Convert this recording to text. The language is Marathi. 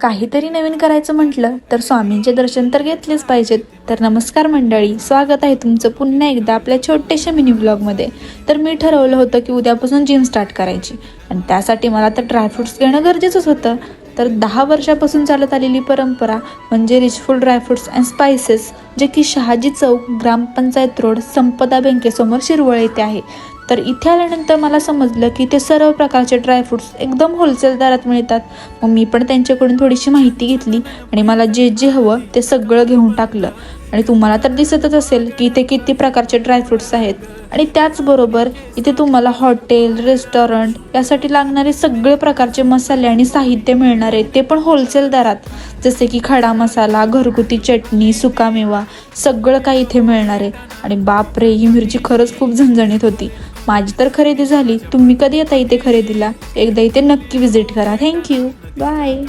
काहीतरी नवीन करायचं म्हटलं तर स्वामींचे दर्शन तर घेतलेच पाहिजेत. तर नमस्कार मंडळी स्वागत आहे तुमचं पुन्हा एकदा आपल्या छोट्याशा मिनी ब्लॉगमध्ये. तर मी ठरवलं होतं की उद्यापासून जिम स्टार्ट करायची. आणि त्यासाठी मला तर ड्रायफ्रुट्स घेणं गरजेचंच होतं. तर दहा वर्षापासून चालत आलेली परंपरा म्हणजे रिचफुल ड्रायफ्रुट्स अँड स्पायसेस जे की शहाजी चौक ग्रामपंचायत रोड संपदा बँकेसमोर शिरवळ येथे आहे. तर इथे आल्यानंतर मला समजलं की ते सर्व प्रकारचे ड्रायफ्रुट्स एकदम होलसेल दरात मिळतात. मग मी पण त्यांच्याकडून थोडीशी माहिती घेतली आणि मला जे जे हवं ते सगळं घेऊन टाकलं. आणि तुम्हाला तर दिसतच असेल की इथे किती प्रकारचे ड्रायफ्रुट्स आहेत. आणि त्याचबरोबर इथे तुम्हाला हॉटेल रेस्टॉरंट यासाठी लागणारे सगळे प्रकारचे मसाले आणि साहित्य मिळणार आहे. ते पण होलसेल दरात. जसे की खडा मसाला घरगुती चटणी सुकामेवा सगळं काही इथे मिळणार आहे. आणि बापरे ही मिरची खरंच खूप झणझणीत होती. माझी तर खरेदी झाली. तुम्ही कधी येता इथे खरेदीला? एकदा इथे नक्की विजिट करा. Thank you bye